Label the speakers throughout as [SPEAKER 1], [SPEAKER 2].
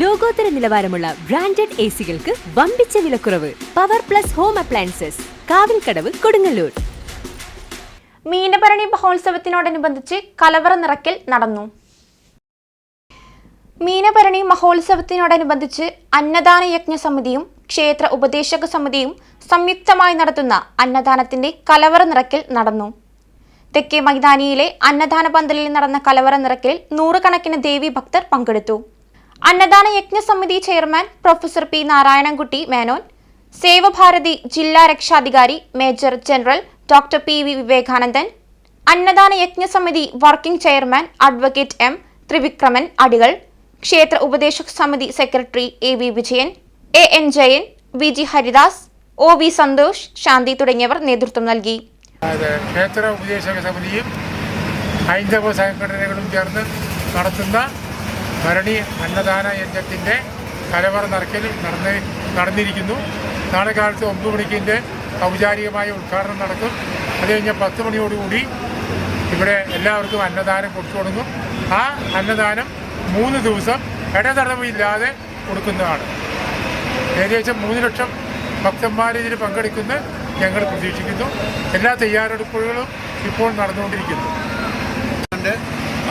[SPEAKER 1] ലോകോത്തര നിലവാരമുള്ള branded A സികൾക്ക് വമ്പിച്ച വിലക്കുറവ്. Power plus home appliances Kavilkadavu Kodungallur.
[SPEAKER 2] Meenabharani മഹോത്സവത്തിനോടനുബന്ധിച്ച് കലവറ നിറക്കൽ നടന്നു. മീനഭരണി മഹോത്സവത്തിനോടനുബന്ധിച്ച് അന്നദാന യജ്ഞ സമിതിയും ക്ഷേത്ര ഉപദേശക സമിതിയും സംയുക്തമായി നടത്തുന്ന അന്നദാനത്തിന്റെ കലവറ നിറക്കൽ നടന്നു. തെക്കേ മൈതാനിയിലെ അന്നദാന പന്തലിൽ നടന്ന കലവറ നിറക്കലിൽ നൂറുകണക്കിന് ദേവി ഭക്തർ പങ്കെടുത്തു. അന്നദാന യജ്ഞ സമിതി chairman professor P Narayanankutty Menon Sevabharathi ജില്ലാ രക്ഷാധികാരി major general doctor P V Vivekanandan അന്നദാന യജ്ഞ സമിതി working chairman advocate M Thrivikraman അടികൾ ക്ഷേത്ര ഉപദേശക സമിതി secretary A V Vijayan A N Jayan V G Haridas O V Santhosh ശാന്തി തുടങ്ങിയവർ നേതൃത്വം നൽകി.
[SPEAKER 3] ക്ഷേത്ര ഉപദേശക സമിതിയും ഹൈന്ദവ സംഘടനകളും ചേർന്ന് നടത്തുന്ന ഭരണി അന്നദാന യജ്ഞത്തിന്റെ കലവറ നിറയ്ക്കൽ നടന്ന് നടന്നിരിക്കുന്നു. നാളെ കാലത്ത് ഒമ്പത് മണിക്കിന്റെ ഔപചാരികമായ ഉദ്ഘാടനം നടക്കും. അത് കഴിഞ്ഞ് പത്ത് മണിയോടുകൂടി ഇവിടെ എല്ലാവർക്കും അന്നദാനം കൊടുത്തു തുടങ്ങും. ആ അന്നദാനം മൂന്ന് ദിവസം ഇടതടവില്ലാതെ കൊടുക്കുന്നതാണ്. ഏകദേശം മൂന്ന് ലക്ഷം ഭക്തന്മാർ ഇതിൽ പങ്കെടുക്കുന്ന ഞങ്ങൾ പ്രതീക്ഷിക്കുന്നു. എല്ലാ തയ്യാറെടുപ്പുകളും ഇപ്പോൾ നടന്നുകൊണ്ടിരിക്കുന്നു.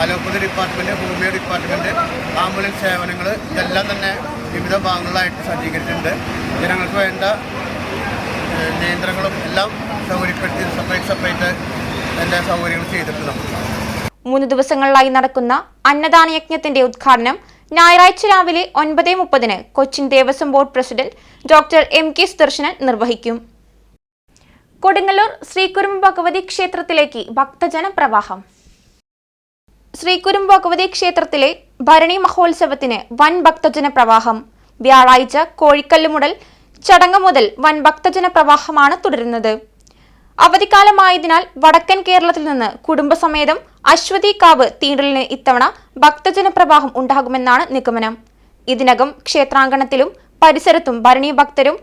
[SPEAKER 4] Allopathy department homeo department ambulance സേവനങ്ങൾ ഇതെല്ലാം തന്നെ വിവിധ ഭാഗങ്ങളിലായിട്ട് സജ്ജീകരിച്ചിട്ടുണ്ട്. ജനങ്ങൾക്ക് വേണ്ട നിയന്ത്രണങ്ങളും എല്ലാം സൗകര്യപ്പെടുത്തി സെപ്പറേറ്റ് സെപ്പറേറ്റ് എല്ലാ സൗകര്യങ്ങളും ചെയ്തിട്ടുണ്ട് നമുക്ക്.
[SPEAKER 2] മൂന്ന് ദിവസങ്ങളിലായി നടക്കുന്ന അന്നദാന യജ്ഞത്തിന്റെ ഉദ്ഘാടനം ഞായറാഴ്ച രാവിലെ ഒൻപത് മുപ്പതിന് Cochin Devaswom board president doctor M K Sudarshanan നിർവഹിക്കും. കൊടുങ്ങല്ലൂർ ശ്രീകുരുമ്പ് ഭഗവതി ക്ഷേത്രത്തിലേക്ക് ഭക്തജന പ്രവാഹം. ശ്രീകുരുമ്പ് ഭഗവതി ക്ഷേത്രത്തിലെ ഭരണി മഹോത്സവത്തിന് വൻ ഭക്തജന പ്രവാഹം. വ്യാഴാഴ്ച കോഴിക്കല്ല് മുതൽ ചടങ്ങ് മുതൽ വൻ ഭക്തജന പ്രവാഹമാണ് തുടരുന്നത്. അവധിക്കാലമായതിനാൽ വടക്കൻ കേരളത്തിൽ നിന്ന് കുടുംബസമേതം അശ്വതി കാവ് തീണ്ടലിന് ഇത്തവണ ഭക്തജന പ്രവാഹം ഉണ്ടാകുമെന്നാണ് നിഗമനം. ഇതിനകം ക്ഷേത്രാങ്കണത്തിലും പരിസരത്തും ഭരണി ഭക്തരും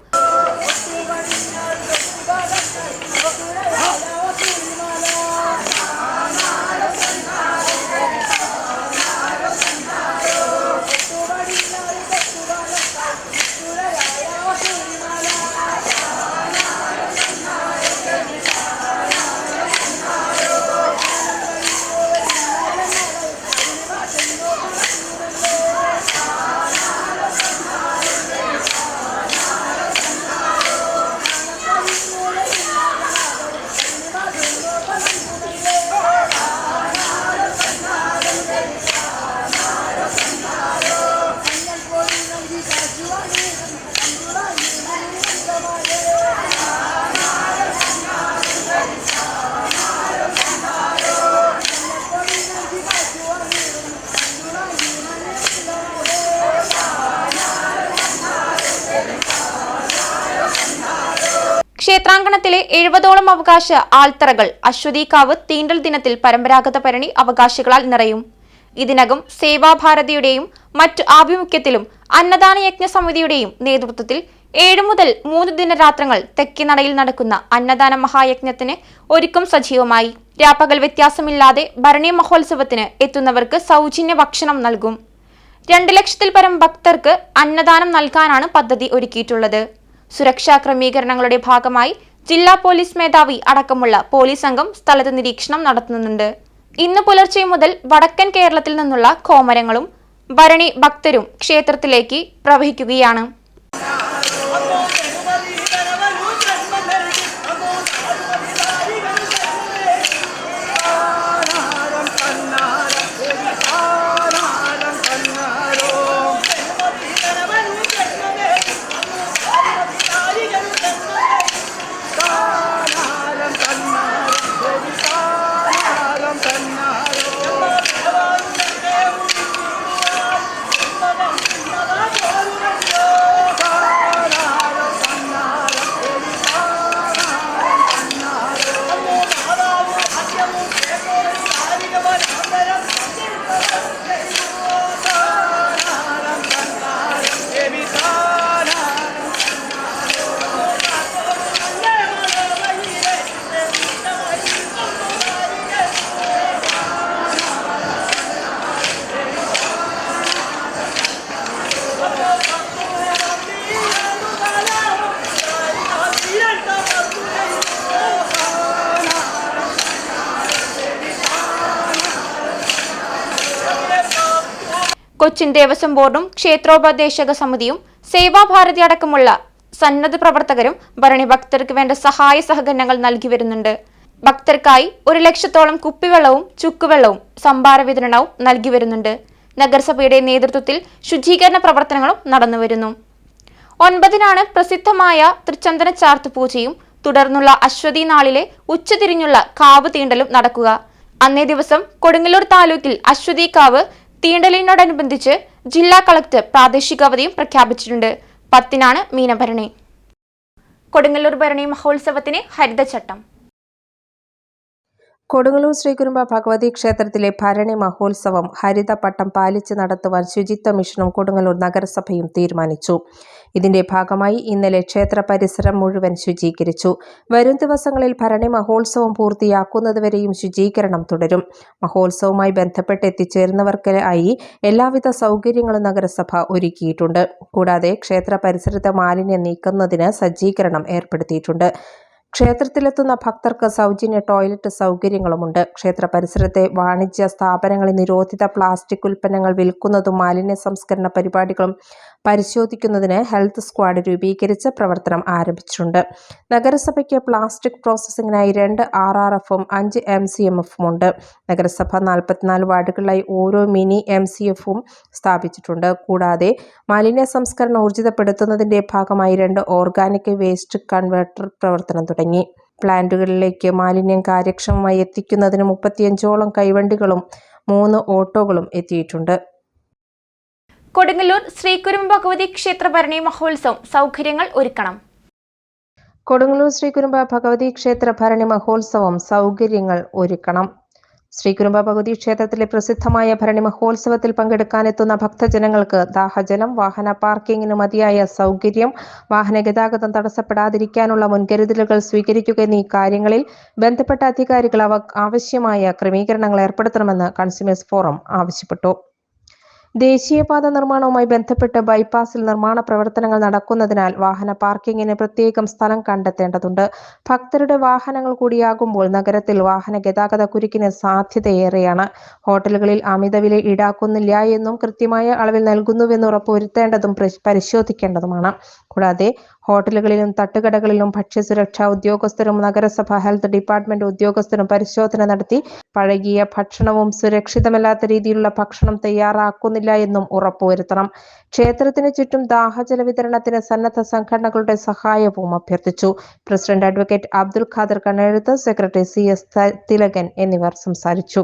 [SPEAKER 2] ക്ഷേത്രാങ്കണത്തിലെ എഴുപതോളം അവകാശ ആൽത്തറകൾ അശ്വതികാവ് തീണ്ടൽ ദിനത്തിൽ പരമ്പരാഗത ഭരണി അവകാശികളാൽ നിറയും. ഇതിനകം സേവാഭാരതിയുടെയും മറ്റ് ആഭിമുഖ്യത്തിലും അന്നദാന യജ്ഞ സമിതിയുടെയും നേതൃത്വത്തിൽ ഏഴ് മുതൽ മൂന്ന് ദിനരാത്രങ്ങൾ തെക്കിനടയിൽ നടക്കുന്ന അന്നദാന മഹായജ്ഞത്തിന് ഒരുക്കം സജീവമായി. രാപ്പകൽ വ്യത്യാസമില്ലാതെ ഭരണി മഹോത്സവത്തിന് എത്തുന്നവർക്ക് സൗജന്യ ഭക്ഷണം നൽകും. രണ്ട് ലക്ഷത്തിൽ പരം ഭക്തർക്ക് അന്നദാനം നൽകാനാണ് പദ്ധതി ഒരുക്കിയിട്ടുള്ളത്. സുരക്ഷാ ക്രമീകരണങ്ങളുടെ ഭാഗമായി ജില്ലാ പോലീസ് മേധാവി അടക്കമുള്ള പോലീസ് സംഘം സ്ഥലത്ത് നിരീക്ഷണം നടത്തുന്നുണ്ട്. ഇന്ന് പുലർച്ചെ മുതൽ വടക്കൻ കേരളത്തിൽ നിന്നുള്ള കോമരങ്ങളും ഭരണി ഭക്തരും ക്ഷേത്രത്തിലേക്ക് പ്രവഹിക്കുകയാണ് ോ. കൊച്ചിൻ ദേവസ്വം ബോർഡും ക്ഷേത്രോപദേശക സമിതിയും സേവാഭാരതി അടക്കമുള്ള സന്നദ്ധ പ്രവർത്തകരും ഭരണി ഭക്തർക്ക് വേണ്ട സഹായ സഹകരണങ്ങൾ നൽകി വരുന്നുണ്ട്. ഭക്തർക്കായി ഒരു ലക്ഷത്തോളം കുപ്പിവെള്ളവും ചുക്കുവെള്ളവും സംഭാര വിതരണവും നൽകി വരുന്നുണ്ട്. നഗരസഭയുടെ നേതൃത്വത്തിൽ ശുചീകരണ പ്രവർത്തനങ്ങളും നടന്നുവരുന്നു ഒൻപതിനാണ് പ്രസിദ്ധമായ തൃച്ചന്ദന ചാർത്ത് പൂജയും തുടർന്നുള്ള അശ്വതി നാളിലെ ഉച്ചതിരിഞ്ഞുള്ള കാവ് തീണ്ടലും നടക്കുക. അന്നേ ദിവസം കൊടുങ്ങല്ലൂർ താലൂക്കിൽ അശ്വതി കാവ് തീണ്ടലിനോടനുബന്ധിച്ച് ജില്ലാ കളക്ടർ പ്രാദേശിക അവധിയും പ്രഖ്യാപിച്ചിട്ടുണ്ട്. പത്തിനാണ് മീനഭരണി. കൊടുങ്ങല്ലൂർ ഭരണി മഹോത്സവത്തിന് ഹരിതചട്ടം.
[SPEAKER 5] കൊടുങ്ങല്ലൂർ ശ്രീകുരുമ്പ ഭഗവതി ക്ഷേത്രത്തിലെ ഭരണി മഹോത്സവം ഹരിതപട്ടം പാലിച്ച് നടത്തുവാൻ ശുചിത്വ മിഷനും കൊടുങ്ങല്ലൂർ നഗരസഭയും തീരുമാനിച്ചു. ഇതിന്റെ ഭാഗമായി ഇന്നലെ ക്ഷേത്ര പരിസരം മുഴുവൻ ശുചീകരിച്ചു. വരും ദിവസങ്ങളിൽ ഭരണി മഹോത്സവം പൂർത്തിയാക്കുന്നതുവരെയും ശുചീകരണം തുടരും. മഹോത്സവവുമായി ബന്ധപ്പെട്ട് എത്തിച്ചേരുന്നവർക്കായി എല്ലാവിധ സൗകര്യങ്ങളും നഗരസഭ ഒരുക്കിയിട്ടുണ്ട്. കൂടാതെ ക്ഷേത്ര പരിസരത്തെ മാലിന്യം നീക്കുന്നതിന് സജ്ജീകരണം ഏർപ്പെടുത്തിയിട്ടുണ്ട്. ക്ഷേത്രത്തിലെത്തുന്ന ഭക്തർക്ക് സൗജന്യ ടോയ്ലറ്റ് സൗകര്യങ്ങളുമുണ്ട്. ക്ഷേത്ര പരിസരത്തെ വാണിജ്യ സ്ഥാപനങ്ങളിൽ നിരോധിത പ്ലാസ്റ്റിക് ഉൽപ്പന്നങ്ങൾ വിൽക്കുന്നതും മാലിന്യ സംസ്കരണ പരിപാടികളും പരിശോധിക്കുന്നതിന് ഹെൽത്ത് സ്ക്വാഡ് രൂപീകരിച്ച് പ്രവർത്തനം ആരംഭിച്ചിട്ടുണ്ട്. നഗരസഭയ്ക്ക് പ്ലാസ്റ്റിക് പ്രോസസ്സിംഗിനായി രണ്ട് ആർ ആർ എഫും അഞ്ച് എം സി എം എഫും ഉണ്ട്. നഗരസഭ നാൽപ്പത്തിനാല് വാർഡുകളിലായി ഓരോ മിനി എം സി എഫും സ്ഥാപിച്ചിട്ടുണ്ട്. കൂടാതെ മാലിന്യ സംസ്കരണം ഊർജിതപ്പെടുത്തുന്നതിന്റെ ഭാഗമായി രണ്ട് ഓർഗാനിക് വേസ്റ്റ് കൺവേർട്ടർ പ്രവർത്തനം തുടങ്ങി. പ്ലാന്റുകളിലേക്ക് മാലിന്യം കാര്യക്ഷമമായി എത്തിക്കുന്നതിന് മുപ്പത്തിയഞ്ചോളം കൈവണ്ടികളും മൂന്ന് ഓട്ടോകളും എത്തിയിട്ടുണ്ട്.
[SPEAKER 2] കൊടുങ്ങല്ലൂർ ശ്രീകുരുമ്പ ഭഗവതി ക്ഷേത്ര ഭരണി മഹോത്സവം. സൗകര്യങ്ങൾ ഒരുക്കണം.
[SPEAKER 5] കൊടുങ്ങല്ലൂർ ശ്രീകുരുമ്പ ഭഗവതി ക്ഷേത്ര ഭരണി മഹോത്സവം. സൗകര്യങ്ങൾ ഒരുക്കണം. ശ്രീകുരുമ്പ ഭഗവതി ക്ഷേത്രത്തിലെ പ്രസിദ്ധമായ ഭരണി മഹോത്സവത്തിൽ പങ്കെടുക്കാനെത്തുന്ന ഭക്തജനങ്ങൾക്ക് ദാഹജലം വാഹന പാർക്കിംഗിന് മതിയായ സൗകര്യം വാഹന ഗതാഗതം തടസ്സപ്പെടാതിരിക്കാനുള്ള മുൻകരുതലുകൾ സ്വീകരിക്കുക എന്നീ കാര്യങ്ങളിൽ ബന്ധപ്പെട്ട അധികാരികൾ അവ ആവശ്യമായ ക്രമീകരണങ്ങൾ ഏർപ്പെടുത്തണമെന്ന് കൺസ്യൂമേഴ്സ് ഫോറം ആവശ്യപ്പെട്ടു. ദേശീയപാത നിർമ്മാണവുമായി ബന്ധപ്പെട്ട് ബൈപ്പാസിൽ നിർമ്മാണ പ്രവർത്തനങ്ങൾ നടക്കുന്നതിനാൽ വാഹന പാർക്കിങ്ങിന് പ്രത്യേകം സ്ഥലം കണ്ടെത്തേണ്ടതുണ്ട്. ഭക്തരുടെ വാഹനങ്ങൾ കൂടിയാകുമ്പോൾ നഗരത്തിൽ വാഹന ഗതാഗത കുരുക്കിന് സാധ്യതയേറെയാണ്. ഹോട്ടലുകളിൽ അമിതവില ഈടാക്കുന്നില്ല എന്നും കൃത്യമായ അളവിൽ നൽകുന്നുവെന്ന് ഉറപ്പുവരുത്തേണ്ടതും പരിശോധിക്കേണ്ടതുമാണ്. കൂടാതെ ഹോട്ടലുകളിലും തട്ടുകടകളിലും ഭക്ഷ്യസുരക്ഷാ ഉദ്യോഗസ്ഥരും നഗരസഭ ഹെൽത്ത് ഡിപ്പാർട്ട്മെന്റ് ഉദ്യോഗസ്ഥരും പരിശോധന നടത്തി പഴകിയ ഭക്ഷണവും സുരക്ഷിതമല്ലാത്ത രീതിയിലുള്ള ഭക്ഷണം തയ്യാറാക്കുന്നില്ല എന്നും ഉറപ്പുവരുത്തണം. ക്ഷേത്രത്തിന് ചുറ്റും ദാഹജല വിതരണത്തിന് സന്നദ്ധ സംഘടനകളുടെ സഹായവും അഭ്യർത്ഥിച്ചു. President advocate Abdul Khader കണ്ണെഴുത്ത് secretary C S Thilakan എന്നിവർ സംസാരിച്ചു.